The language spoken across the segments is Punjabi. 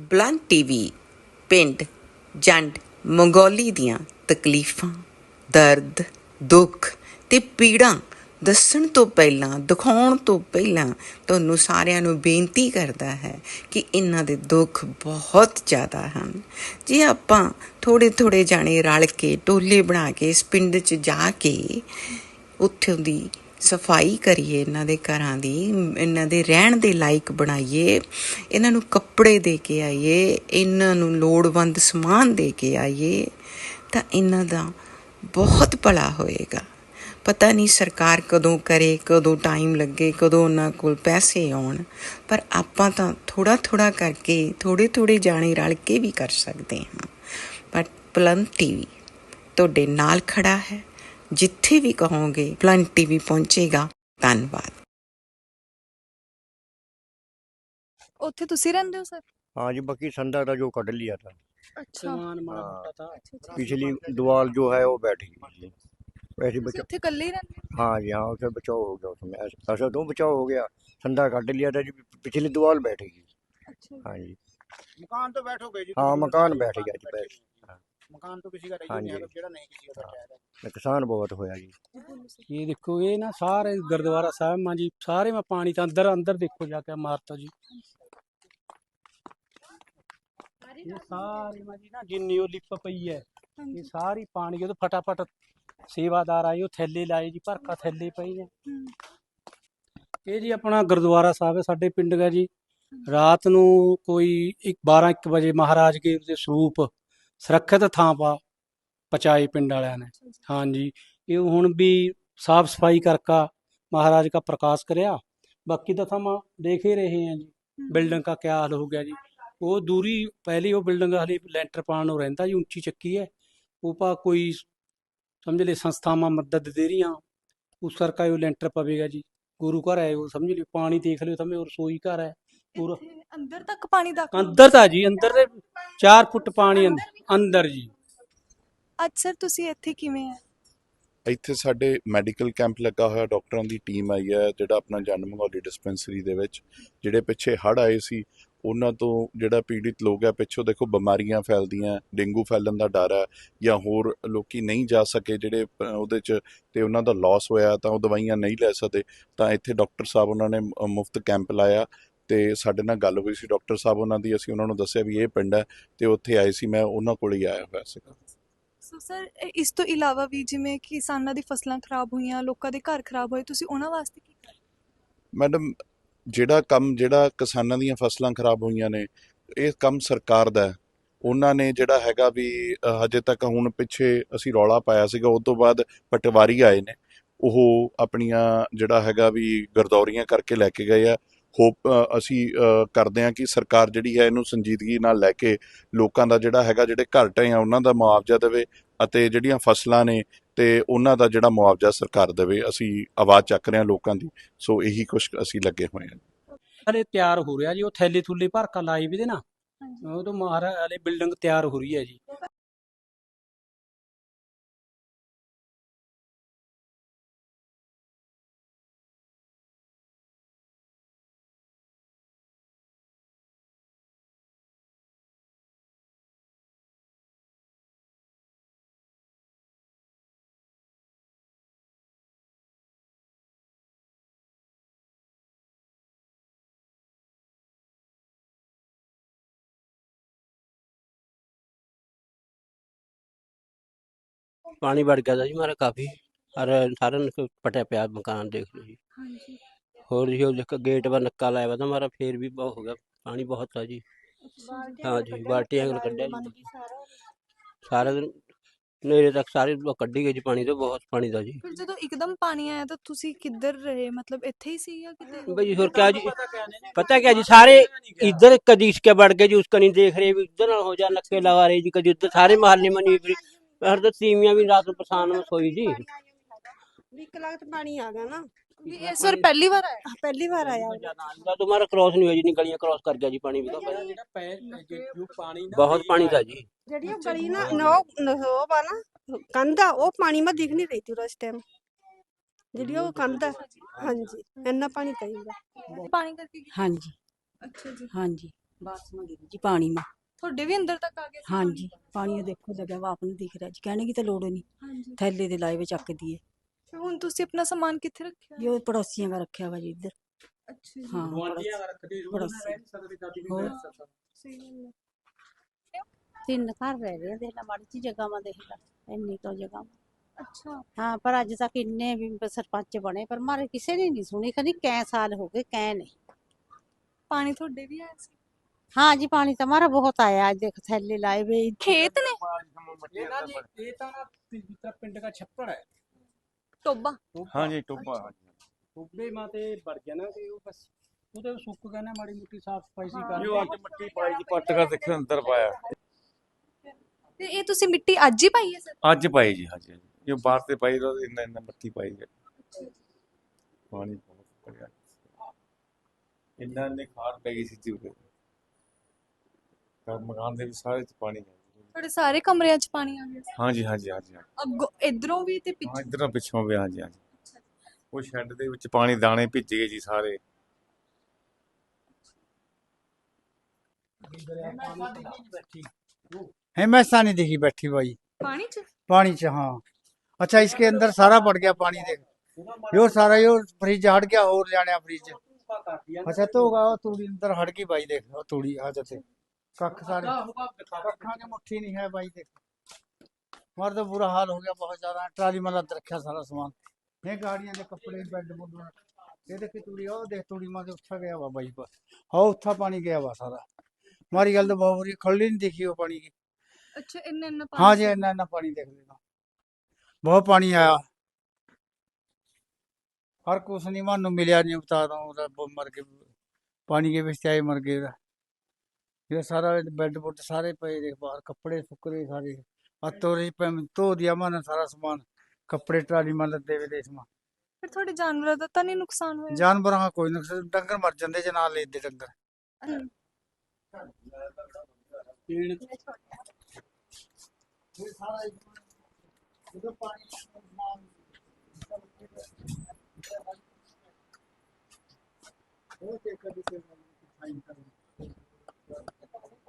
ਬਲੰਟ ਟੀਵੀ ਪਿੰਡ ਜੰਡ ਮੰਗੋਲੀ ਦੀਆਂ ਤਕਲੀਫਾਂ, ਦਰਦ, ਦੁੱਖ ਤੇ ਪੀੜਾਂ ਦੱਸਣ ਤੋਂ ਪਹਿਲਾਂ, ਦਿਖਾਉਣ ਤੋਂ ਪਹਿਲਾਂ ਤੁਹਾਨੂੰ ਸਾਰਿਆਂ ਨੂੰ ਬੇਨਤੀ ਕਰਦਾ ਹੈ ਕਿ ਇਹਨਾਂ ਦੇ ਦੁੱਖ ਬਹੁਤ ਜ਼ਿਆਦਾ ਹਨ। ਜੇ ਆਪਾਂ ਥੋੜੇ ਥੋੜੇ ਜਾਣੇ ਰਲ ਕੇ ਟੋਲੇ ਬਣਾ ਕੇ ਇਸ ਪਿੰਡ 'ਚ ਜਾ ਕੇ ਉੱਥੋਂ ਦੀ ਸਫ਼ਾਈ ਕਰੀਏ ਇਹਨਾਂ ਦੇ ਘਰਾਂ ਦੀ, ਇਹਨਾਂ ਦੇ ਰਹਿਣ ਦੇ ਲਾਇਕ ਬਣਾਈਏ, ਇਹਨਾਂ ਨੂੰ ਕੱਪੜੇ ਦੇ ਕੇ ਆਈਏ, ਇਹਨਾਂ ਨੂੰ ਲੋੜਵੰਦ ਸਮਾਨ ਦੇ ਕੇ ਆਈਏ, ਤਾਂ ਇਹਨਾਂ ਦਾ ਬਹੁਤ ਭਲਾ ਹੋਏਗਾ। ਪਤਾ ਨਹੀਂ ਸਰਕਾਰ ਕਦੋਂ ਕਰੇ, ਕਦੋਂ ਟਾਈਮ ਲੱਗੇ, ਕਦੋਂ ਉਹਨਾਂ ਕੋਲ ਪੈਸੇ ਆਉਣ, ਪਰ ਆਪਾਂ ਤਾਂ ਥੋੜਾ ਥੋੜਾ ਕਰਕੇ ਥੋੜੇ ਥੋੜੇ ਜਾਣੇ ਰਲ ਕੇ ਵੀ ਕਰ ਸਕਦੇ ਹਾਂ। ਪਰ ਪਲੰਟ ਟੀਵੀ ਤੁਹਾਡੇ ਨਾਲ ਖੜਾ ਹੈ। ਜਿੱਥੇ ਵੀ ਕਹੋਗੇ ਪਲੰਟ ਟੀਵੀ ਪਹੁੰਚੇਗਾ ਧੰਨਵਾਦ ਉੱਥੇ ਤੁਸੀਂ ਰਹਿੰਦੇ ਹੋ ਸਰ हाँ जी बाकी संदा था जो कट लिया था ਅੱਛਾ ਸਮਾਨ ਮਾੜਾ हाँ। ਮੋਟਾ था ਅੱਛਾ, ਅੱਛਾ। पिछली दीवार जो है वो बैठ गई थी। वैसे ਤੁਸੀਂ बचाव ਉੱਥੇ ਇਕੱਲੇ ਹੀ ਰਹਿੰਦੇ ਹੋ? हाँ जी हाँ उसे बचाव हो गया उसमें ऐसा ऐसा तो बचाव हो गया संदा कट लिया था जी पिछली दीवार बैठ गई ਅੱਛਾ हाँ जी मकान तो बैठोगे जी हाँ, किसी का मकान नहीं बैठ है, गया जी, बैठे ਮਕਾਨ ਤੋਂ ਕਿਸੇ ਦਾ ਰਹੀ ਨਹੀਂ ਜਿਹੜਾ ਨਹੀਂ ਕਿਸੇ ਦਾ ਰਹਿ ਰਿਹਾ ਨੁਕਸਾਨ ਬਹੁਤ ਹੋਇਆ ਜੀ। ਇਹ ਦੇਖੋ ਇਹ ਨਾ ਸਾਰੇ ਗੁਰਦੁਆਰਾ ਸਾਹਿਬ ਮਾਂ ਜੀ ਸਾਰੇ ਮੈਂ ਪਾਣੀ ਤਾਂ ਅੰਦਰ ਅੰਦਰ ਦੇਖੋ ਜਾ ਕੇ ਮਾਰਤਾ ਜੀ। ਇਹ ਸਾਰੀ ਮਾਂ ਜੀ ਨਾ ਜਿੰਨੀ ਉਹ ਲਿਪ ਪਈ ਹੈ ਇਹ ਸਾਰੀ ਪਾਣੀ ਉਹ ਫਟਾਫਟ ਸੇਵਾਦਾਰ ਆਏ ਉਹ ਥੈਲੇ ਲਾਏ ਜੀ ਭਰਕਾ ਥੈਲੇ ਪਏ ਨੇ ਇਹ ਜੀ ਆਪਣਾ ਗੁਰਦੁਆਰਾ ਸਾਹਿਬ ਹੈ ਸਾਡੇ ਪਿੰਡ ਦਾ ਜੀ। ਰਾਤ ਨੂੰ ਕੋਈ 12 1 ਵਜੇ ਮਹਾਰਾਜ ਕੇ ਸਰੂਪ ਸੁਰੱਖਿਅਤ ਥਾਂ ਪਾ ਪਚਾਏ ਪਿੰਡ ਵਾਲਿਆਂ ਨੇ। ਹਾਂਜੀ ਇਹ ਹੁਣ ਵੀ ਸਾਫ਼ ਸਫ਼ਾਈ ਕਰਕਾ ਮਹਾਰਾਜ ਦਾ ਪ੍ਰਕਾਸ਼ ਕਰਿਆ। ਬਾਕੀ ਤਾਂ ਥਾਂ ਦੇਖ ਹੀ ਰਹੇ ਹਾਂ ਜੀ। ਬਿਲਡਿੰਗ ਦਾ ਕਿਆ ਹਾਲ ਹੋ ਗਿਆ ਜੀ। ਉਹ ਦੂਰੀ ਪਹਿਲੀ ਉਹ ਬਿਲਡਿੰਗ ਹਲੇ ਲੈਂਟਰ ਪਾਣ ਨੂੰ ਰਹਿੰਦਾ ਜੀ ਉੱਚੀ ਚੱਕੀ ਹੈ। ਉਹ ਪਾ ਕੋਈ ਸਮਝ ਲਈ ਸੰਸਥਾਵਾਂ ਮਦਦ ਦੇ ਰਹੀਆਂ ਉਸ ਕਰਕੇ ਉਹ ਲੈਂਟਰ ਪਵੇਗਾ ਜੀ। ਗੁਰੂ ਘਰ ਹੈ ਉਹ ਸਮਝ ਲਈ ਪਾਣੀ ਦੇਖ ਲਿਓ ਤਾਂ ਮੇ ਰਸੋਈ ਘਰ ਹੈ। ਪੂਰਾ ਅੰਦਰ ਤੱਕ ਪਾਣੀ ਹੋ ਅੰਦਰ ਤਾਂ ਜੀ ਅੰਦਰ ਦੇ 4 ਫੁੱਟ ਪਾਣੀ ਅੰਦਰ ਅੰਦਰ ਜੀ। ਅੱਜ ਸਰ ਤੁਸੀਂ ਇੱਥੇ ਕਿਵੇਂ ਹੈ ਇੱਥੇ ਸਾਡੇ ਮੈਡੀਕਲ ਕੈਂਪ ਲੱਗਾ ਹੋਇਆ ਡਾਕਟਰਾਂ ਦੀ ਟੀਮ ਆਈ ਹੈ ਜਿਹੜਾ ਆਪਣਾ ਜਨ ਮੰਗੌਲੀ ਡਿਸਪੈਂਸਰੀ ਦੇ ਵਿੱਚ ਜਿਹੜੇ ਪਿੱਛੇ ਹੜ ਆਏ ਸੀ ਉਹਨਾਂ ਤੋਂ ਜਿਹੜਾ ਪੀੜਿਤ ਲੋਕ ਹੈ ਪਿੱਛੋਂ ਦੇਖੋ ਬਿਮਾਰੀਆਂ ਫੈਲਦੀਆਂ ਡੇਂਗੂ ਫੈਲਣ ਦਾ ਡਰ ਹੈ ਜਾਂ ਹੋਰ ਲੋਕੀ ਨਹੀਂ ਜਾ ਸਕੇ ਜਿਹੜੇ ਅ, ਉਹਦੇ 'ਚ ਤੇ ਉਹਨਾਂ ਦਾ ਲਾਸ ਹੋਇਆ ਤਾਂ ਉਹ ਦਵਾਈਆਂ ਨਹੀਂ ਲੈ ਸਕਦੇ ਤਾਂ ਇੱਥੇ ਡਾਕਟਰ ਸਾਹਿਬ ਉਹਨਾਂ ਨੇ ਮੁਫਤ ਕੈਂਪ ਲਾਇਆ ਤੇ ਸਾਡੇ ਨਾਲ ਗੱਲ ਹੋਈ ਸੀ ਡਾਕਟਰ ਸਾਹਿਬ ਉਹਨਾਂ ਦੀ ਅਸੀਂ ਉਹਨਾਂ ਨੂੰ ਦੱਸਿਆ ਵੀ ਇਹ ਪਿੰਡ ਹੈ ਤੇ ਉੱਥੇ ਆਏ ਸੀ ਮੈਂ ਉਹਨਾਂ ਕੋਲ ਹੀ ਆਇਆ ਹੋਇਆ ਸੀਗਾ। ਸੋ ਸਰ ਇਸ ਤੋਂ ਇਲਾਵਾ ਵੀ ਜਿਵੇਂ ਕਿਸਾਨਾਂ ਦੀ ਫਸਲਾਂ ਖਰਾਬ ਹੋਈਆਂ ਲੋਕਾਂ ਦੇ ਘਰ ਖਰਾਬ ਹੋਏ ਤੁਸੀਂ ਉਹਨਾਂ ਵਾਸਤੇ ਕੀ ਕਰ ਮੈਡਮ ਜਿਹੜਾ ਕੰਮ ਜਿਹੜਾ ਕਿਸਾਨਾਂ ਦੀਆਂ ਫਸਲਾਂ ਖਰਾਬ ਹੋਈਆਂ ਨੇ ਇਹ ਕੰਮ ਸਰਕਾਰ ਦਾ ਹੈ। ਉਹਨਾਂ ਨੇ ਜਿਹੜਾ ਹੈਗਾ ਵੀ ਹਜੇ ਤੱਕ ਹੁਣ ਪਿੱਛੇ ਅਸੀਂ ਰੌਲਾ ਪਾਇਆ ਸੀਗਾ ਉਸ ਤੋਂ ਬਾਅਦ ਪਟਵਾਰੀ ਆਏ ਨੇ। ਉਹ ਆਪਣੀਆਂ ਜਿਹੜਾ ਹੈਗਾ ਵੀ ਗਰਦੌਰੀਆਂ ਕਰਕੇ ਲੈ ਕੇ ਗਏ ਆ ਹੋਪ ਅਸੀਂ ਕਰਦੇ ਹਾਂ ਕਿ ਸਰਕਾਰ ਜਿਹੜੀ ਹੈ ਇਹਨੂੰ ਸੰਜੀਦਗੀ ਨਾਲ ਲੈ ਕੇ ਲੋਕਾਂ ਦਾ ਜਿਹੜਾ ਹੈਗਾ ਜਿਹੜੇ ਘਰ ਢਏ ਆ ਉਹਨਾਂ ਦਾ ਮੁਆਵਜ਼ਾ ਦੇਵੇ ਅਤੇ ਜਿਹੜੀਆਂ ਫਸਲਾਂ ਨੇ ਤੇ ਉਹਨਾਂ ਦਾ ਜਿਹੜਾ ਮੁਆਵਜ਼ਾ ਸਰਕਾਰ ਦੇਵੇ। ਅਸੀਂ ਆਵਾਜ਼ ਚੱਕ ਰਹੇ ਹਾਂ ਲੋਕਾਂ ਦੀ। ਸੋ ਇਹੀ ਕੁਝ ਅਸੀਂ ਲੱਗੇ ਹੋਏ ਹਾਂ। ਹਲੇ ਤਿਆਰ ਹੋ ਰਿਹਾ ਜੀ ਉਹ ਥੈਲੇ ਥੁੱਲੇ ਭਰ ਕੇ ਲਾਏ ਵੀ ਦੇ ਨਾ। ਹਾਂਜੀ। ਉਹ ਤੋਂ ਮਹਾਰਾਜ ਹਲੇ ਬਿਲਡਿੰਗ ਤਿਆਰ ਹੋ ਰਹੀ ਹੈ ਜੀ। ਪਾਣੀ ਵੜ ਗਿਆ ਤਾ ਜੀ ਮਾਰਾ ਕਾਫੀ ਔਰ ਸਾਰਾ ਨੂੰ ਪਟਿਆ ਪਿਆ ਮਕਾਨ ਦੇਖ ਲਓ ਜੀ ਹਾਂਜੀ ਹੋਰ ਜੀ ਉਹ ਇੱਕ ਗੇਟ ਵਾ ਨੱਕਾ ਲਾਇਆ ਵਾ ਤਾਂ ਮਾਰਾ ਫੇਰ ਵੀ ਬਹੁਤ ਹੋ ਗਿਆ ਪਾਣੀ ਬਹੁਤ ਆ ਜੀ ਹਾਂ ਜੀ ਬਾਲਟੀਆਂ ਨਾਲ ਕੱਢਿਆ ਜੀ ਸਾਰਾ ਦਿਨ ਨੇਰੇ ਤੱਕ ਸਾਰੇ ਲੋਕ ਕੱਢੀ ਗਏ ਜੀ ਪਾਣੀ ਤੋਂ ਬਹੁਤ ਪਾਣੀ ਦਾ ਜੀ ਫਿਰ ਜਦੋਂ ਇੱਕਦਮ ਪਾਣੀ ਆਇਆ ਤਾਂ ਤੁਸੀਂ ਕਿੱਧਰ ਰਹੇ ਮਤਲਬ ਇੱਥੇ ਹੀ ਸੀ ਜਾਂ ਕਿਤੇ ਬਈ ਹੋਰ ਕਿਆ ਜੀ पता क्या जी सारे इधर कभी इसके बढ़ के जी उसका नहीं देख रहे भी इधर हो जा नक्के लगा रहे जी कभी इधर सारे मोहल्ले में नहीं फिर हर तो तीमियां भी रात को परेशान में सोई जी ਇੱਕ ਲੱਖ ਤੇ ਪਾਣੀ ਆ ਗਿਆ ਨਾ ਵੀ ਇਸ ਵਾਰ ਪਹਿਲੀ ਵਾਰ ਆਇਆ ਆਹ ਪਹਿਲੀ ਵਾਰ ਆਇਆ ਉਹ। तुम्हारा क्रॉस नहीं हुआ जी निकलियां क्रॉस कर गया जी पानी भी तो ਜਿਹੜਾ ਪੈ ਜੋ ਪਾਣੀ ਨਾ बहुत पानी था जी ਜਿਹੜੀ ਉਹ ਗਲੀ ਨਾ ਨੋ ਨੋ ਵਾ ਨਾ ਕੰਧ ਆ ਉਹ ਪਾਣੀ ਮੈਂ ਦਿਖ ਨਹੀਂ ਰਹੀ ਤੀ ਉਸ ਟਾਈਮ ਜਿਹੜੀ ਉਹ ਕੰਧ ਆ ਹਾਂਜੀ ਇੰਨਾ ਪਾਣੀ ਪਈਗਾ ਪਾਣੀ ਕਰਕੇ ਕੀ- ਹਾਂਜੀ ਅੱਛਾ ਜੀ ਹਾਂਜੀ ਬਾਥਰੂਮ गिरी जी पानी में ਤੁਹਾਡੇ ਵੀ ਅੰਦਰ ਤੱਕ ਆ ਗਿਆ ਹਾਂਜੀ ਪਾਣੀ? ਦੇਖੋ ਲੱਗਿਆ ਵਾ ਆਪ ਨੂੰ ਜੀ। ਕਹਿਣੇ ਕੀ ਤਾਂ ਲੋੜ ਨਹੀਂ। ਥੈਲੇ ਦੇ ਲਾਏ ਚੱਕ ਦੀਏ ਫਿਰ ਹੁਣ ਤੁਸੀਂ ਆਪਣਾ ਸਮਾਨ ਕਿੱਥੇ ਰੱਖਿਆ? ਜੋ ਪੜੋਸੀਆਂ ਦਾ ਰੱਖਿਆ ਵਾ ਜੀ ਇੱਧਰ। ਅੱਛਾ ਜੀ। ਹਾਂ ਗੁਆਂਢੀਆਂ ਦਾ ਰੱਖਦੇ ਹੋ ਨਾ ਰਹਿ ਨਹੀਂ ਸਕਦੇ ਦਾਦੀ ਨਹੀਂ ਰਹਿ ਸਕਦਾ। ਸਹੀ ਗੱਲ ਹੈ। ਤਿੰਨ ਘਰ ਰਹਿ ਰਹੇ ਆ, ਦੇਖ ਲੈ ਮਾੜੀ ਜੀ ਜਗ੍ਹਾਵਾਂ ਦੇਖ ਲੈ ਇੰਨੀ ਸਰਪੰਚ ਬਣੇ ਪਰ हाँ जी पानी तो हमारा बहुत आया आज देख थैले लाए हुए ਖੇਤ ਨੇ ਇਹ ਨਾ ਜੀ ਇਹ ਤਾਂ ਨਾ ਤੀਸਰਾ ਪਿੰਡ ਦਾ ਛੱਪੜ ਹੈ ਟੋਬਾ हाँ जी टोपा ਟੋਬੇ ਮਾਂ ਤੇ ਵੜ ਗਿਆ ਨਾ ਕਿ ਉਹ ਬਸ ਉਹਦੇ ਸੁੱਕ ਗਿਆ ਨਾ ਮਾੜੀ ਮੁੱਟੀ ਸਾਫ ਸਫਾਈ ਸੀ ਹਾਂ। ਕਰ जो आके मट्टी पाई जी पट कर देखे अंदर पाया ਤੇ ਇਹ ਤੁਸੀਂ ਮਿੱਟੀ ਅੱਜ ਹੀ ਪਾਈ ਹੈ ਸਰ ਅੱਜ ਪਾਈ ਜੀ ਹਾਂਜੀ ਹਾਂਜੀ। ਜੋ ਬਾਹਰ ਤੇ ਪਾਈ ਰੋ ਇੰਨਾ ਇੰਨਾ ਮੱਟੀ ਪਾਈ ਹੈ ਪਾਣੀ ਬਹੁਤ ਪੜਿਆ ਇੰਨਾ ਨੇ ਖਾਰ ਪੈ ਗਈ ਸੀ ਜੀ ਉਹਦੇ ਤਾਂ ਮਕਾਨ ਦੇ ਵੀ ਸਾਰੇ ਚ ਪਾਣੀ ਹੈ ਤੁਹਾਡੇ ਸਾਰੇ ਕਮਰਿਆਂ 'ਚ ਪਾਣੀ ਆ ਗਿਆ ਸੀ ਹਾਂਜੀ ਹਾਂਜੀ ਹਾਂਜੀ ਹਾਂਜੀ। ਅੱਗੋਂ ਇਧਰੋਂ ਵੀ ਤੇ ਹਾਂ ਪਿੱਛੇ ਇਧਰੋਂ ਪਿੱਛੋਂ ਵੀ ਹਾਂਜੀ ਹਾਂਜੀ ਉਹ ਸ਼ੈੱਡ ਦੇ ਵਿੱਚ ਪਾਣੀ ਦਾਣੇ ਭਿੱਜ ਗਏ ਜੀ ਸਾਰੇ हिमेशा नहीं दिखी बैठी भाई ਪਾਣੀ 'ਚ पानी च हाँ अच्छा इसके अंदर सारा बढ़ गया पानी देख यो सारा यो फ्रिज हट गया और जाने फ्रिज अच्छा तो होगा वो तूड़ी अंदर हट गई भाई देख वो तूड़ी आ जाते ਕੱਖ ਸਾਰੇ ਕੱਖਾਂ 'ਚ ਮੁੱਠੀ ਨਹੀਂ ਹੈ ਬਾਈ ਦੇਖ ਮਰ ਬੁਰਾ ਹਾਲ ਹੋ ਗਿਆ ਬਹੁਤ ਜ਼ਿਆਦਾ ਟਰਾਲੀ ਮੇ ਲੱਦ ਰੱਖਿਆ ਸਾਰਾ ਸਮਾਨ। ਇਹ ਗਾੜੀਆਂ ਦੇ ਕੱਪੜੇ ਬੈੱਡ ਬੁੱਡ ਇਹ ਦੇਖ ਤੂੜੀ ਉਹ ਦੇਖ ਤੂੜੀ ਮਾਂ ਦੇ ਉੱਠਾ ਗਿਆ ਵਾ ਬਾਈ ਬਸ ਹਾਂ ਉੱਥਾ ਪਾਣੀ ਗਿਆ ਵਾ ਸਾਰਾ। ਮਾਰੀ ਗੱਲ ਤਾਂ ਬਹੁਤ ਬੁਰੀ ਖੜਲੀ ਨਹੀਂ ਦਿਖੀ ਉਹ ਪਾਣੀ। ਦੀ ਅੱਛਾ ਇੰਨਾ ਇੰਨਾ ਪਾਣੀ ਹਾਂ ਜੀ ਇੰਨਾ ਇੰਨਾ ਪਾਣੀ ਦੇਖ ਲੈਣਾ ਬਹੁਤ ਪਾਣੀ ਆਇਆ। ਹਰ ਕੁਛ ਨਹੀਂ ਮਾਨੂੰ ਮਿਲਿਆ ਨਹੀਂ ਉਤਾਰੋਂ ਮਰ ਕੇ ਪਾਣੀ ਦੇ ਵਿੱਚ ਆਏ ਮਰ ਗਏ ये सारा बेड बुड सारे पे देख बाहर कपड़े सुकरे सारे आ तो रही पे धो दिया मैंने सारा सामान कपड़े ट्राली में लदे हुए देश में ਫਿਰ ਤੁਹਾਡੇ ਜਾਨਵਰਾਂ ਦਾ ਤਾਂ ਨਹੀਂ ਨੁਕਸਾਨ ਹੋਇਆ जानवर हाँ कोई नुकसान डंगर मर जाते ज ना लेते डंगर ਹਮ। ਪੀਣ अच्छा मिलने के बच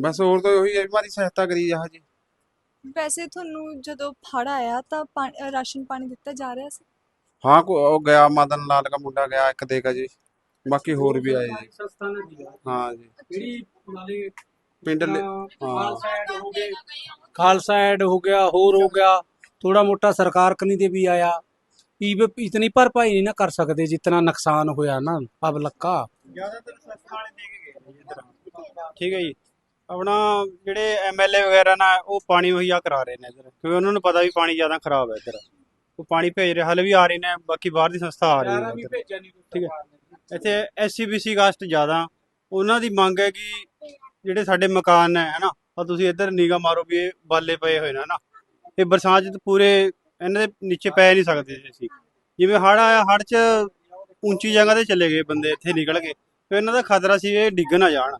ਬਸ ਹੋਰ ਤਾਂ ਉਹੀ ਹੈ ਮਾਰੀ ਸਹਾਇਤਾ ਕਰੀ ਜਾ ਜੀ ਵੈਸੇ ਤੁਹਾਨੂੰ ਜਦੋਂ ਫੜ ਆਇਆ ਤਾਂ ਪਾ- ਰਾਸ਼ਨ ਪਾਣੀ ਦਿੱਤਾ ਜਾ ਰਿਹਾ ਸੀ? ਹਾਂ ਉਹ ਗਿਆ ਮਦਨ ਲਾਲ ਦਾ ਮੁੰਡਾ ਗਿਆ ਇੱਕ ਦੇ ਗਿਆ ਜੀ ਬਾਕੀ ਹੋਰ ਵੀ ਆਏ ਜੀ। ਹਾਂ ਜੀ। ਜਿਹੜੀ ਨਾਲੇ ਪਿੰਡ ਲੇ- ਖਾਲਸਾ ਖਾਲਸਾ ਐਡ ਹੋ ਗਿਆ ਹੋਰ ਹੋ ਗਿਆ। ਥੋੜਾ ਮੋਟਾ ਸਰਕਾਰ ਕਨੀ ਦੇ ਵੀ ਆਇਆ। ਈਵ ਇਤਨੀ ਭਰਪਾਈ ਨਹੀਂ ਨਾ ਕਰ ਸਕਦੇ ਜਿੰਨਾ ਨੁਕਸਾਨ ਹੋਇਆ ਨਾ ਪਬਲਿਕ ਦਾ ਜ਼ਿਆਦਾਤਰ ਸਸਤਾ ਦੇ ਕੇ ਗਏ ਠੀਕ ਹੈ ਜੀ। ਆਪਣਾ ਜਿਹੜੇ ਐਮਐਲਏ ਵਗੈਰਾ ਨਾ ਉਹ ਪਾਣੀ ਮੁਹੱਈਆ ਕਰਾ ਰਹੇ ਨੇ ਇੱਧਰ। ਕਿਉਂਕਿ ਉਹਨਾਂ ਨੂੰ ਪਤਾ ਵੀ ਪਾਣੀ ਜ਼ਿਆਦਾ ਖਰਾਬ ਹੈ ਇੱਧਰ। ਉਹ ਪਾਣੀ ਭੇਜ ਰਹੇ ਹਲੇ ਵੀ ਆ ਰਹੇ ਨੇ ਬਾਕੀ ਬਾਹਰ ਦੀ ਸੰਸਥਾ ਆ ਰਹੀ ਹੈ ਇੱਧਰ। ਠੀਕ ਹੈ। ਇੱਥੇ ਐਸਸੀਬੀਸੀ ਕਾਸਟ ਜ਼ਿਆਦਾ। ਉਹਨਾਂ ਦੀ ਮੰਗ ਹੈ ਕਿ ਜਿਹੜੇ ਸਾਡੇ ਮਕਾਨ ਨੇ ਹਨਾ ਆ ਤੁਸੀਂ ਇੱਧਰ ਨਿਗਾ ਮਾਰੋ ਵੀ ਇਹ ਬਾਲੇ ਪਏ ਹੋਏ ਨੇ ਹਨਾ। ਇਹ ਬਰਸਾਤ 'ਚ ਤਾਂ ਪੂਰੇ ਇਹਨਾਂ ਦੇ ਨੀਚੇ ਪੈ ਨਹੀਂ ਸਕਦੇ ਸੀ ਅਸੀਂ। ਜਿਵੇਂ ਹੜ੍ਹ ਆਇਆ ਹੜ੍ਹ 'ਚ ਉੱਚੀ ਜਗ੍ਹਾ ਤੇ ਚਲੇ ਗਏ ਬੰਦੇ ਇੱਥੇ ਨਿਕਲ ਗਏ ਫਿਰ ਇਹਨਾਂ ਦਾ ਖਤਰਾ ਸੀ ਇਹ ਡਿੱਗ ਨਾ ਜਾਣ।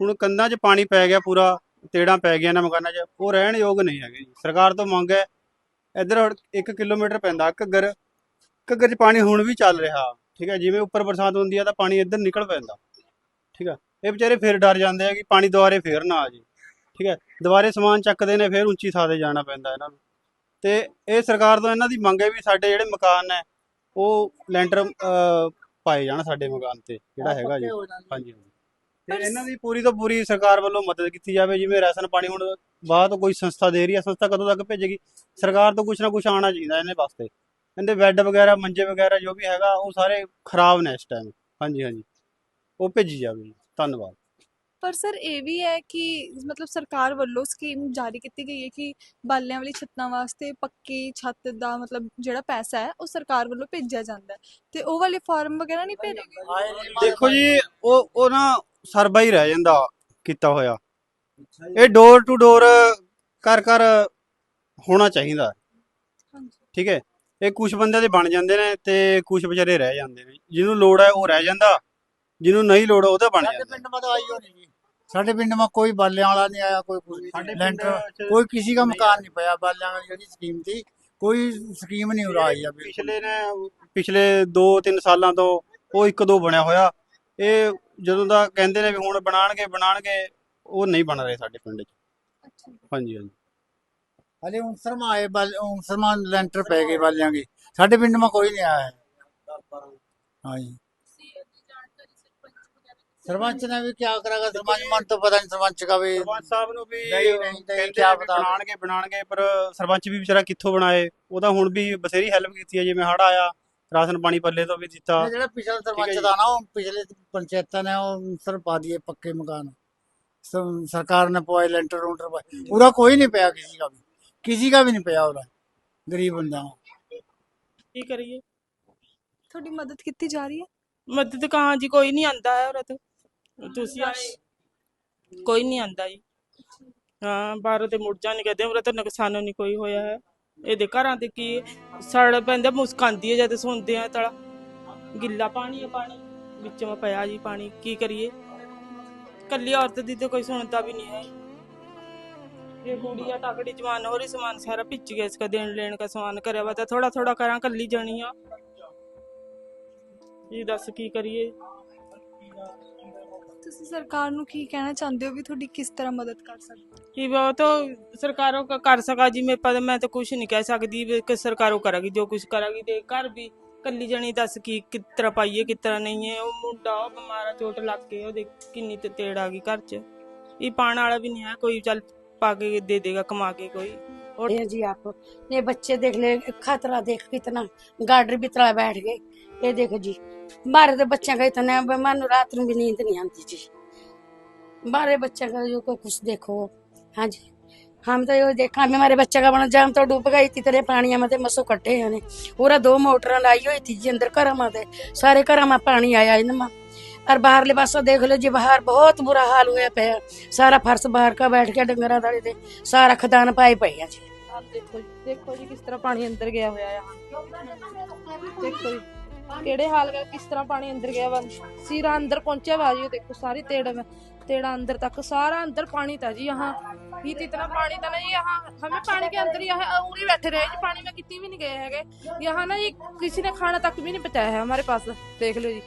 ਹੁਣ ਕੰਧਾਂ 'ਚ ਪਾਣੀ ਪੈ ਗਿਆ ਪੂਰਾ ਤੇੜਾਂ ਪੈ ਗਈਆਂ ਨੇ ਮਕਾਨਾਂ 'ਚ ਉਹ ਰਹਿਣ ਯੋਗ ਨਹੀਂ ਹੈਗੇ ਜੀ। ਸਰਕਾਰ ਤੋਂ ਮੰਗ ਹੈ ਇੱਧਰ 1 ਕਿਲੋਮੀਟਰ ਪੈਂਦਾ ਘੱਗਰ ਘੱਗਰ 'ਚ ਪਾਣੀ ਹੁਣ ਵੀ ਚੱਲ ਰਿਹਾ ਠੀਕ ਹੈ ਜਿਵੇਂ ਉੱਪਰ ਬਰਸਾਤ ਹੁੰਦੀ ਆ ਤਾਂ ਪਾਣੀ ਇੱਧਰ ਨਿਕਲ ਪੈਂਦਾ ਠੀਕ ਹੈ। ਇਹ ਵਿਚਾਰੇ ਫਿਰ ਡਰ ਜਾਂਦੇ ਆ ਕਿ ਪਾਣੀ ਦੁਬਾਰੇ ਫੇਰ ਨਾ ਆ ਜੇ ਠੀਕ ਹੈ। ਦੁਬਾਰੇ ਸਮਾਨ ਚੱਕਦੇ ਨੇ ਫਿਰ ਉੱਚੀ ਥਾਂ ਤੇ ਜਾਣਾ ਪੈਂਦਾ ਇਹਨਾਂ ਨੂੰ। ਤੇ ਇਹ ਸਰਕਾਰ ਤੋਂ ਇਹਨਾਂ ਦੀ ਮੰਗ ਹੈ ਵੀ ਸਾਡੇ ਜਿਹੜੇ ਮਕਾਨ ਨੇ ਉਹ ਲੈਂਟਰ ਪਾਏ ਜਾਣ ਸਾਡੇ ਮਕਾਨ ਤੇ ਜਿਹੜਾ ਹੈਗਾ ਜੀ। ਹਾਂਜੀ। ਤੇ ਇਹਨਾਂ ਦੀ ਪੂਰੀ ਤੋਂ ਪੂਰੀ ਸਰਕਾਰ ਵੱਲੋਂ ਮਦਦ ਕੀਤੀ ਜਾਵੇ ਜਿਵੇਂ ਰਾਸ਼ਨ ਪਾਣੀ ਹੁਣ ਤੋਂ ਕੋਈ ਸੰਸਥਾ ਦੇ ਰਹੀ ਹੈ ਸੰਸਥਾ ਕਦੋਂ ਤੱਕ ਭੇਜੇਗੀ? ਸਰਕਾਰ ਤੋਂ ਕੁਝ ਨਾ ਕੁਝ ਆਉਣਾ ਚਾਹੀਦਾ ਇਹਨੇ ਵਾਸਤੇ। ਇਹਦੇ ਬੈੱਡ ਵਗੈਰਾ ਮੰਜੇ ਵਗੈਰਾ ਜੋ ਵੀ ਹੈਗਾ ਉਹ ਸਾਰੇ ਖਰਾਬ ਨੇ ਇਸ ਟਾਈਮ ਹਾਂਜੀ ਹਾਂਜੀ। ਉਹ ਭੇਜੀ ਜਾਵੇ। ਜੀ ਧੰਨਵਾਦ। ਪਰ ਸਰ ਇਹ ਵੀ ਹੈ ਕਿ ਮਤਲਬ ਸਰਕਾਰ ਵੱਲੋਂ ਸਕੀਮ ਜਾਰੀ ਕੀਤੀ ਗਈ ਹੈ ਕਿ ਬਾਲਿਆਂ ਵਾਲੀ ਛੱਤਾਂ ਵਾਸਤੇ ਪੱਕੀ ਛੱਤ ਦਾ ਮਤਲਬ ਜਿਹੜਾ ਪੈਸਾ ਹੈ ਉਹ ਸਰਕਾਰ ਵੱਲੋਂ ਭੇਜਿਆ ਜਾਂਦਾ ਹੈ। ਤੇ ਉਹ ਵਾਲੇ ਫਾਰਮ ਵਗੈਰਾ ਨਹੀਂ ਭੇਜੇ ਗਏ ਦੇਖੋ ਜੀ ਉਹ ਉਹ ਨਾ ਸਰਬਾ ਹੀ ਰਹਿ ਜਾਂਦਾ ਕੀਤਾ ਹੋਇਆ। ਇਹ ਡੋਰ ਟੂ ਡੋਰ ਕਰ ਕਰ ਹੋਣਾ ਚਾਹੀਦਾ। ਠੀਕ ਹੈ। ਇਹ ਕੁਝ ਬੰਦੇ ਦੇ ਬਣ ਜਾਂਦੇ ਨੇ ਤੇ ਕੁਝ ਵਿਚਾਰੇ ਰਹਿ ਜਾਂਦੇ ਨੇ। ਜਿਹਨੂੰ ਲੋੜ ਹੈ ਉਹ ਰਹਿ ਜਾਂਦਾ। ਜਿਹਨੂੰ ਨਹੀਂ ਲੋੜ ਉਹ ਬਣ ਜਾਂਦਾ। ਸਾਡੇ ਪਿੰਡ ਮਾ ਤਾਂ ਆਈ ਹੋ ਨਹੀਂ ਜੀ। ਸਾਡੇ ਪਿੰਡ ਮਾ ਕੋਈ ਬਾਲਿਆਂ ਵਾਲਾ ਨਹੀਂ ਆਇਆ ਕੋਈ ਕੁਝ ਲੈਂਟਰ ਕੋਈ ਕਿਸੇ ਦਾ ਮਕਾਨ ਨਹੀਂ ਪਿਆ ਬਾਲਿਆਂ ਵਾਲੀ ਜਿਹੜੀ ਸਕੀਮ ਸੀ ਕੋਈ ਸਕੀਮ ਨਹੀਂ ਉਰਾਈ ਆ ਪਿਛਲੇ ਨੇ ਪਿਛਲੇ 2-3 ਸਾਲਾਂ ਤੋਂ ਉਹ ਇੱਕ ਦੋ ਬਣਿਆ ਹੋਇਆ। ਇਹ ਜਦੋਂ ਦਾ ਕਹਿੰਦੇ ਨੇ ਵੀ ਹੁਣ ਬਣਾਣਗੇ ਬਣਾਣਗੇ ਉਹ ਨਹੀਂ ਬਣ ਰਹੇ ਸਾਡੇ ਪਿੰਡ 'ਚ। ਹਾਂਜੀ ਹਾਂਜੀ। ਹਲੇ ਉਂਸਰ ਮਾ ਬਲ ਉਂਸਰ ਮਾ ਲੈਂਟਰ ਪੈ ਗਏ ਬਾਲਿਆਂਗੇ ਸਾਡੇ ਪਿੰਡ ਮਾ ਕੋਈ ਨਹੀਂ ਆਇਆ। ਹਾਂਜੀ। ਸਰਪੰਚ ਨੇ ਵੀ ਕਿਆ ਕਰਾਗਾ ਸਰਪੰਚ ਮਨ ਤੋਂ ਪਤਾ ਨਹੀਂ ਸਰਪੰਚ ਕਾ ਵੀ ਸਰਪੰਚ ਸਾਹਿਬ ਨੂੰ ਵੀ ਕਹਿੰਦੇ ਬਣਾਣਗੇ ਬਣਾਣਗੇ ਪਰ ਸਰਪੰਚ ਵੀ ਵਿਚਾਰਾ ਕਿੱਥੋਂ ਬਣਾਏ? ਉਹਦਾ ਹੁਣ ਵੀ ਬਥੇਰੀ ਹੈਲਪ ਕੀਤੀ ਹੈ ਜਿਵੇਂ ਹੜ ਆਇਆ। ਰਾਸ਼ਨ ਪਾਣੀ ਪੱਲੇ ਤੋਂ ਵੀ ਦਿੱਤਾ। ਜਿਹੜਾ ਪਿਛਲਾ ਸਰਪੰਚ ਦਾ ਨਾ ਉਹ ਪਿਛਲੇ ਪੰਚਾਇਤਾਂ ਨੇ ਉਹ ਸਰ ਪਾ ਦਈਏ ਪੱਕੇ ਮਕਾਨ। ਸਰਕਾਰ ਨੇ ਪਵਾਏ ਲੈਂਟਰ ਰੂੰਟਰ ਪਾਏ ਕੋਈ ਨਹੀਂ ਪਿਆ ਕਿਸੇ ਦਾ ਵੀ। ਕਿਸੇ ਦਾ ਵੀ ਨਹੀਂ ਪਿਆ ਉਹਦਾ। ਗਰੀਬ ਬੰਦਾ ਕੀ ਕਰੀਏ? ਤੁਹਾਡੀ ਮਦਦ ਕੀਤੀ ਜਾ ਰਹੀ ਹੈ? ਮਦਦ ਕਹਾਂ ਜੀ ਕੋਈ ਨਹੀਂ ਆਂਦਾ ਹੈ ਔਰਤ। ਤੁਸੀਂ ਆਏ। ਕੋਈ ਨਹੀਂ ਆਂਦਾ ਜੀ। ਹਾਂ ਬਾਹਰੋਂ ਤੇ ਮੁੜ ਜਾਣ ਕਹਦੇ ਔਰਤ ਨੁਕਸਾਨ ਨਹੀਂ ਕੋਈ ਹੋਇਆ ਹੈ। ਇਹਦੇ ਘਰਾਂ ਤੇ ਕੀ ਸੜ ਪੈਂਦਾ ਮੁਸਕਾਂਦੀ ਹੈ ਜਦ ਸੁਣਦੇ ਆ ਤਲਾ। ਗਿੱਲਾ ਪਾਣੀ ਹੈ ਪਾਣੀ, ਵਿੱਚੋਂ ਪਿਆ ਜੀ ਪਾਣੀ, ਕੀ ਕਰੀਏ? ਕੱਲੀ ਔਰਤ ਦੀ ਤੇ ਕੋਈ ਸੁਣਦਾ ਵੀ ਨਹੀਂ ਹੈ। ਇਹ ਕੁੜੀ ਟਾਕੜੀ ਜਵਾਨ ਹੋ ਰਹੀ ਸਮਾਨ ਸਾਰਾ ਪਿੱਛ ਗਿਆ ਇਸਕਾ ਦੇਣ ਲੈਣ ਦਾ ਸਮਾਨ ਕਰਿਆ ਵਾ, ਤਾਂ ਥੋੜਾ ਥੋੜਾ ਕਰਾਂ, ਕੱਲੀ ਜਾਣੀ ਆ। ਇਹ ਦੱਸ ਕੀ ਕਰੀਏ? ਤੁਸੀਂ ਸਰਕਾਰ ਨੂੰ ਕੀ ਕਹਿਣਾ ਚਾਹੁੰਦੇ ਹੋ ਵੀ ਤੁਹਾਡੀ ਕਿਸ ਤਰ੍ਹਾਂ ਮਦਦ ਕਰ ਸਕਦੀ कि वो तो सरकारों का कर सका जी मैं पर मैं तो कुछ नहीं कह सकती भी कि सरकारों करेगी जो कुछ करेगी ते घर भी ਕੱਲੀ ਜਣੀ ਦੱਸ ਕੀ ਕਿਸ ਤਰ੍ਹਾਂ ਪਾਈਏ ਕਿਸ ਤਰ੍ਹਾਂ ਨਹੀਂ ਹੈ ਉਹ ਮੁੰਡਾ ਉਹ ਬਿਮਾਰਾ ਚੋਟ ਲੱਗ ਕੇ ਉਹਦੇ ਕਿੰਨੀ ਤੇ ਤੇੜ ਆ ਗਈ ਘਰ 'ਚ ਇਹ ਪਾਣ ਵਾਲਾ ਵੀ ਨਹੀਂ ਹੈ ਕੋਈ ਚੱਲ ਪਾ ਕੇ ਦੇ ਦੇਗਾ ਕਮਾ ਕੇ ਕੋਈ और ये जी आप ये बच्चे देख ले खतरा देख कितना गार्डर भी तला बैठ गए ये देखो जी बारह तो बच्चा का इतना मानो रात में भी नींद नहीं आती जी बारह बच्चा का जो को कुछ देखो हाँ जी हम तो यो देखा हमें हमारे बच्चे का बना जाम तो डूब गई थी तेरे पानी में मसो कट्टे ने पूरा दो मोटर लाई हुई थी जी अंदर घर में सारे घर में पानी आया इनमा और बाहरले पासों देख लो जी बाहर बहुत बुरा हाल होया पे सारा फर्श बाहर का बैठ गया डंगर दाले ते सारा खदान पाए पए हैं जी आप देखो देखो जी किस तरह पानी अंदर गया हुआ है यहाँ देखो जी ਕਿਹੜੇ ਹਾਲ ਹੈ ਕਿਸ ਤਰ੍ਹਾਂ ਪਾਣੀ ਅੰਦਰ ਗਿਆ ਵਾ ਸਿਰਾ ਅੰਦਰ ਪਹੁੰਚਿਆ ਵਾ ਜੀ ਦੇਖੋ ਸਾਰੀ ਤੇੜ में तेड़ा अंदर तक सारा अंदर पानी था जी यहाँ ये तो इतना पानी था ना जी यहाँ हमें पानी के अंदर यहाँ उरी बैठे रहे जी पानी में कितनी भी नहीं गए है यहाँ ना ये किसी ने खाना तक भी नहीं पहुंचाया है हमारे पास देख लो जी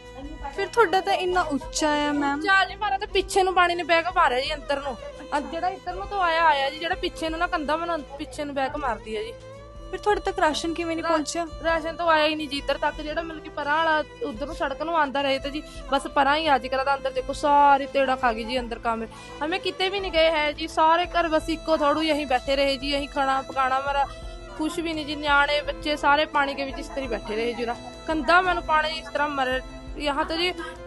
ਫਿਰ ਤੁਹਾਡਾ ਤਾਂ ਇੰਨਾ ਉੱਚਾ ਹੈ ਮੈਮ ਚਾਲ ਜੀ ਮਾਰਾ ਤੇ ਪਿੱਛੇ ਨੂੰ ਪਾਣੀ ਨੇ ਬੈਗ ਮਾਰਿਆ ਜੀ ਅੰਦਰ ਨੂੰ ਆ ਜਿਹੜਾ ਇੱਧਰ ਨੂੰ ਤੋਂ ਆਇਆ ਆਇਆ ਜੀ ਜਿਹੜਾ ਪਿੱਛੇ ਨੂੰ ਨਾ ਕੰਧਾ ਬਣਾ ਪਿੱਛੇ ਨੂੰ ਬੈਗ ਮਾਰਦੀ ਹੈ ਜੀ ਫਿਰ ਤੁਹਾਡੇ ਤੱਕ ਰਾਸ਼ਨ ਕਿਵੇਂ ਨਹੀਂ ਪਹੁੰਚਿਆ? ਰਾਸ਼ਨ ਤਾਂ ਆਇਆ ਹੀ ਨਹੀਂ ਜੀ ਇੱਧਰ ਤੱਕ ਜਿਹੜਾ ਮਤਲਬ ਕਿ ਪਰਾਂ ਵਾਲਾ ਉਧਰ ਨੂੰ ਸੜਕ ਨੂੰ ਆਂਦਾ ਰਹੇ ਤੇ ਜੀ ਬਸ ਪਰਾਂ ਹੀ ਅੱਜ ਕੱਲ੍ਹ ਤਾਂ ਅੰਦਰ ਦੇਖੋ ਸਾਰੀ ਤੇੜਾ ਖਾ ਗਈ ਜੀ ਅੰਦਰ ਕਾਮੇ ਹਮੇ ਕਿਤੇ ਵੀ ਨਹੀਂ ਗਏ ਹੈ ਜੀ ਸਾਰੇ ਘਰ ਬਸ ਇੱਕੋ ਥੋੜੂ ਯਹੀਂ ਬੈਠੇ ਰਹੇ ਜੀ ਯਹੀਂ ਖਾਣਾ ਪਕਾਣਾ ਮਰਾ ਕੁਛ ਵੀ ਨਹੀਂ ਜੀ ਨਿਆਣੇ ਬੱਚੇ ਸਾਰੇ ਪਾਣੀ ਕੇ ਵਿੱਚ ਇਸ ਤਰ੍ਹਾਂ ਬੈਠੇ ਰਹੇ ਜੀ ਨਾ ਕੰਦਾ ਮੈਨੂੰ ਪਾਣੀ ਇਸ ਤਰ੍ਹਾਂ ਮਰ यहाँ तो जी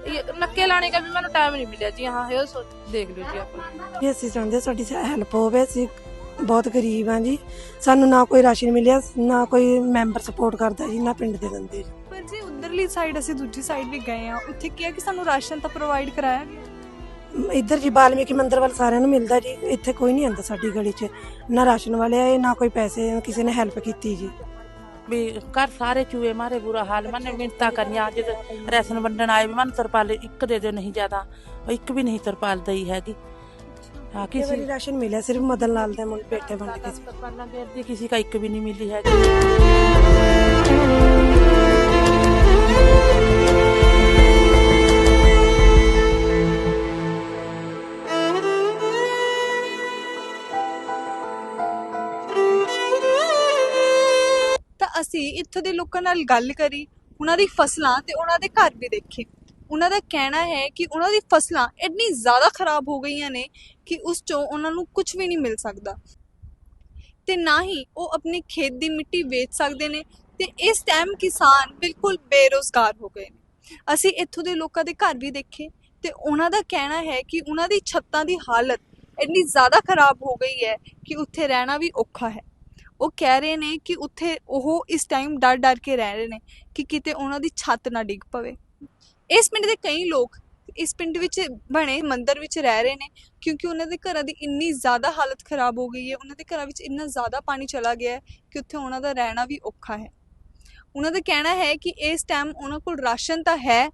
ये नक्के लाने का भी मैंने टाइम नहीं मिला जी यहाँ है सो- देख लो जी आप ਅਸੀਂ ਚਾਹੁੰਦੇ ਸਾਡੀ ਹੈਲਪ ਹੋਵੇ ਅਸੀਂ ਬਹੁਤ ਗਰੀਬ ਹਾਂ ਜੀ। ਸਾਨੂੰ ਨਾ ਕੋਈ ਰਾਸ਼ਨ ਮਿਲਿਆ ਨਾ ਕੋਈ ਮੈਂਬਰ ਸਪੋਰਟ ਕਰਦਾ ਜੀ ਨਾ ਪਿੰਡ ਦੇ ਬੰਦੇ। ਪਰ ਜੀ ਉਧਰਲੀ ਸਾਈਡ ਅਸੀਂ ਦੂਜੀ ਸਾਈਡ ਵੀ ਗਏ ਆ ਉੱਥੇ ਕੀ ਹੈ ਕਿ ਸਾਨੂੰ ਰਾਸ਼ਨ ਤਾਂ ਪ੍ਰੋਵਾਈਡ ਕਰਾਇਆ ਗਿਆ? ਇੱਧਰ ਜੀ ਬਾਲਮੀਕੀ ਮੰਦਿਰ ਵੱਲ ਸਾਰਿਆਂ ਨੂੰ ਮਿਲਦਾ ਜੀ। ਇੱਥੇ ਕੋਈ ਨਹੀਂ ਆਂਦਾ ਸਾਡੀ ਗਲੀ 'ਚ। ਨਾ ਰਾਸ਼ਨ ਵਾਲੇ ਆਏ ਨਾ ਕੋਈ ਪੈਸੇ ਕਿਸੇ ਨੇ ਹੈਲਪ ਕੀਤੀ ਜੀ। ਵੀ ਘਰ ਸਾਰੇ ਚੂਹੇ ਮਾਰੇ ਬੁਰਾ ਹਾਲ ਮਨ ਮਿੰਤਾ ਕਰੀਆਂ। ਜਦ ਰੈਸ਼ਨ ਵੰਡਣ ਆਏ ਵੀ ਮਨ ਤਰਪਾਲ ਇੱਕ ਦੇ ਦਿਓ ਨਹੀਂ ਜ਼ਿਆਦਾ। ਇੱਕ ਵੀ ਨਹੀਂ ਤਰਪਾਲ ਦਈ ਹੈਗੀ। ਹਾਂ ਕਿਸੇ ਕਿਸੇ ਰਾਸ਼ਨ ਮਿਲਿਆ ਸਿਰਫ ਮਦਨ ਲਾਲ ਦੇ ਮੁੰਡੇ ਬੇਟੇ ਵੰਡ ਕੇ ਸੀ। ਤਰਪਾਲਾਂ ਦੇ ਕਿਸੇ का ਇੱਕ ਵੀ ਨਹੀਂ ਮਿਲੀ ਹੈਗੀ ਤਾਂ ਅਸੀਂ ਇੱਥੋਂ ਦੇ ਲੋਕਾਂ ਨਾਲ ਗੱਲ ਕਰੀ ਉਹਨਾਂ ਦੀ ਫਸਲਾਂ ਤੇ ਉਹਨਾਂ ਦੇ ਘਰ ਵੀ ਦੇਖੇ ਉਹਨਾਂ ਦਾ ਕਹਿਣਾ ਹੈ ਕਿ ਉਹਨਾਂ ਦੀ ਫਸਲਾਂ ਇੰਨੀ ਜ਼ਿਆਦਾ ਖਰਾਬ ਹੋ ਗਈਆਂ ਨੇ ਕਿ ਉਸ ਚੋਂ ਉਹਨਾਂ ਨੂੰ ਕੁਝ ਵੀ ਨਹੀਂ ਮਿਲ ਸਕਦਾ। ਤੇ ਨਾ ਹੀ ਉਹ ਆਪਣੇ ਖੇਤ ਦੀ ਮਿੱਟੀ ਵੇਚ ਸਕਦੇ ਨੇ ਤੇ ਇਸ ਟਾਈਮ ਕਿਸਾਨ ਬਿਲਕੁਲ ਬੇਰੋਜ਼ਗਾਰ ਹੋ ਗਏ ਨੇ। ਅਸੀਂ ਇੱਥੋਂ ਦੇ ਲੋਕਾਂ ਦੇ ਘਰ ਵੀ ਦੇਖੇ ਤੇ ਉਹਨਾਂ ਦਾ ਕਹਿਣਾ ਹੈ ਕਿ ਉਹਨਾਂ ਦੀ ਛੱਤਾਂ ਦੀ ਹਾਲਤ ਇੰਨੀ ਜ਼ਿਆਦਾ ਖਰਾਬ ਹੋ ਗਈ ਹੈ ਕਿ ਉੱਥੇ ਰਹਿਣਾ ਵੀ ਔਖਾ ਹੈ। ਉਹ ਕਹਿ ਰਹੇ ਨੇ ਕਿ ਉੱਥੇ ਉਹ ਇਸ ਟਾਈਮ ਡਰ ਡਰ ਕੇ ਰਹਿ ਰਹੇ ਨੇ ਕਿ ਕਿਤੇ ਉਹਨਾਂ ਦੀ ਛੱਤ ਨਾ ਡਿੱਗ ਪਵੇ। ਇਸ ਪਿੰਡ ਦੇ ਕਈ ਲੋਕ ਇਸ ਪਿੰਡ ਵਿੱਚ ਬਣੇ, ਮੰਦਿਰ ਵਿੱਚ ਰਹਿ ਰਹੇ ਨੇ, ਕਿਉਂਕਿ ਉਹਨਾਂ ਦੇ ਘਰਾਂ ਦੀ ਇੰਨੀ ਜ਼ਿਆਦਾ ਹਾਲਤ ਖਰਾਬ ਹੋ ਗਈ ਹੈ, ਉਹਨਾਂ ਦੇ ਘਰਾਂ ਵਿੱਚ ਇੰਨਾ ਜ਼ਿਆਦਾ ਪਾਣੀ ਚਲਾ ਗਿਆ ਹੈ ਕਿ ਉੱਥੇ ਉਹਨਾਂ ਦਾ ਰਹਿਣਾ ਵੀ ਔਖਾ ਹੈ। ਉਹਨਾਂ ਦਾ ਕਹਿਣਾ ਹੈ ਕਿ ਇਸ ਟਾਈਮ ਉਹਨਾਂ ਕੋਲ ਰਾਸ਼ਨ ਤਾਂ ਹੈ,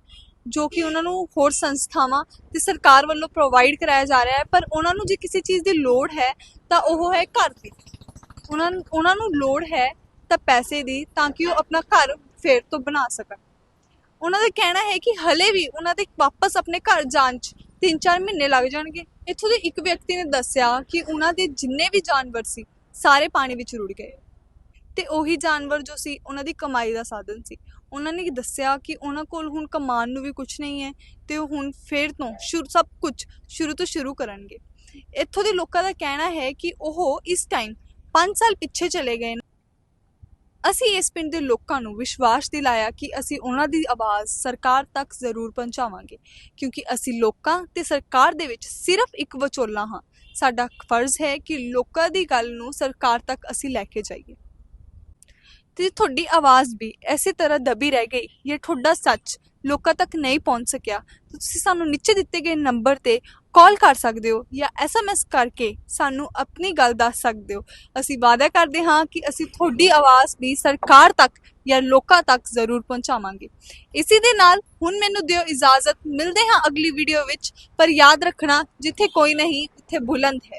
ਜੋ ਕਿ ਉਹਨਾਂ ਨੂੰ ਹੋਰ ਸੰਸਥਾਵਾਂ ਤੇ ਸਰਕਾਰ ਵੱਲੋਂ ਪ੍ਰੋਵਾਈਡ ਕਰਾਇਆ ਜਾ ਰਿਹਾ ਹੈ, ਪਰ ਉਹਨਾਂ ਨੂੰ ਜੇ ਕਿਸੇ ਚੀਜ਼ ਦੀ ਲੋੜ ਹੈ, ਤਾਂ ਉਹ ਹੈ ਘਰ ਦੀ। ਉਹਨਾਂ ਉਹਨਾਂ ਨੂੰ ਲੋੜ ਹੈ ਤਾਂ ਪੈਸੇ ਦੀ, ਤਾਂ ਕਿ ਉਹ ਆਪਣਾ ਘਰ ਫੇਰ ਤੋਂ ਬਣਾ ਸਕਣ। ਉਹਨਾਂ ਦਾ ਕਹਿਣਾ ਹੈ ਕਿ ਹਲੇ ਵੀ ਉਹਨਾਂ ਦੇ ਵਾਪਸ ਆਪਣੇ ਘਰ ਜਾਣ 'ਚ 3-4 ਮਹੀਨੇ ਲੱਗ ਜਾਣਗੇ। ਇੱਥੋਂ ਦੇ ਇੱਕ ਵਿਅਕਤੀ ਨੇ ਦੱਸਿਆ ਕਿ ਉਹਨਾਂ ਦੇ ਜਿੰਨੇ ਵੀ ਜਾਨਵਰ ਸੀ, ਸਾਰੇ ਪਾਣੀ ਵਿੱਚ ਰੁੜ ਗਏ। ਤੇ ਉਹੀ ਜਾਨਵਰ ਜੋ ਸੀ, ਉਹਨਾਂ ਦੀ ਕਮਾਈ ਦਾ ਸਾਧਨ ਸੀ। ਉਹਨਾਂ ਨੇ ਦੱਸਿਆ ਕਿ ਉਹਨਾਂ ਕੋਲ ਹੁਣ ਕਮਾਉਣ ਨੂੰ ਵੀ ਕੁਝ ਨਹੀਂ ਹੈ ਤੇ ਉਹ ਹੁਣ ਫੇਰ ਤੋਂ ਸ਼ੁਰੂ, ਸਭ ਕੁਝ ਸ਼ੁਰੂ ਤੋਂ ਸ਼ੁਰੂ ਕਰਨਗੇ। ਇੱਥੋਂ ਦੇ ਲੋਕਾਂ ਦਾ ਕਹਿਣਾ ਹੈ ਕਿ ਉਹ ਇਸ ਟਾਈਮ 5 ਸਾਲ ਪਿੱਛੇ ਚਲੇ ਗਏ ਨੇ। ਅਸੀਂ ਇਸ ਪਿੰਡ ਦੇ ਲੋਕਾਂ ਨੂੰ ਵਿਸ਼ਵਾਸ ਦਿਲਾਇਆ ਕਿ ਅਸੀਂ ਉਹਨਾਂ ਦੀ ਆਵਾਜ਼ ਸਰਕਾਰ ਤੱਕ ਜ਼ਰੂਰ ਪਹੁੰਚਾਵਾਂਗੇ, ਕਿਉਂਕਿ ਅਸੀਂ ਲੋਕਾਂ ਤੇ ਸਰਕਾਰ ਦੇ ਵਿੱਚ ਸਿਰਫ ਇੱਕ ਵਿਚੋਲਾ ਹਾਂ। ਸਾਡਾ ਫਰਜ਼ ਹੈ ਕਿ ਲੋਕਾਂ ਦੀ ਗੱਲ ਨੂੰ ਸਰਕਾਰ ਤੱਕ ਅਸੀਂ ਲੈ ਕੇ ਜਾਈਏ। ਤੇ ਤੁਹਾਡੀ ਆਵਾਜ਼ ਵੀ ਐਸੇ ਤਰ੍ਹਾਂ ਦਬੀ ਰਹਿ ਗਈ ਜਾਂ ਤੁਹਾਡਾ ਸੱਚ, ਲੋਕਾਂ ਤੱਕ ਨਹੀਂ ਪਹੁੰਚ ਸਕਿਆ। ਤਾਂ ਤੁਸੀਂ ਸਾਨੂੰ ਨੀਚੇ ਦਿੱਤੇ ਗਏ ਨੰਬਰ ਤੇ ਕਾਲ ਕਰ ਸਕਦੇ ਹੋ ਜਾਂ ਐਸਐਮਐਸ ਕਰਕੇ ਸਾਨੂੰ ਆਪਣੀ ਗੱਲ ਦੱਸ ਸਕਦੇ ਹੋ। ਅਸੀਂ ਵਾਅਦਾ ਕਰਦੇ ਹਾਂ ਕਿ ਅਸੀਂ ਤੁਹਾਡੀ ਆਵਾਜ਼ ਵੀ ਸਰਕਾਰ ਤੱਕ ਜਾਂ ਲੋਕਾਂ ਤੱਕ ਜ਼ਰੂਰ ਪਹੁੰਚਾਵਾਂਗੇ। ਇਸੇ ਦੇ ਨਾਲ ਹੁਣ ਮੈਨੂੰ ਦਿਓ ਇਜਾਜ਼ਤ। ਮਿਲਦੇ ਹਾਂ ਅਗਲੀ ਵੀਡੀਓ ਵਿੱਚ। ਪਰ ਯਾਦ ਰੱਖਣਾ ਜਿੱਥੇ ਕੋਈ ਨਹੀਂ, ਉੱਥੇ ਬੁਲੰਦ ਹੈ।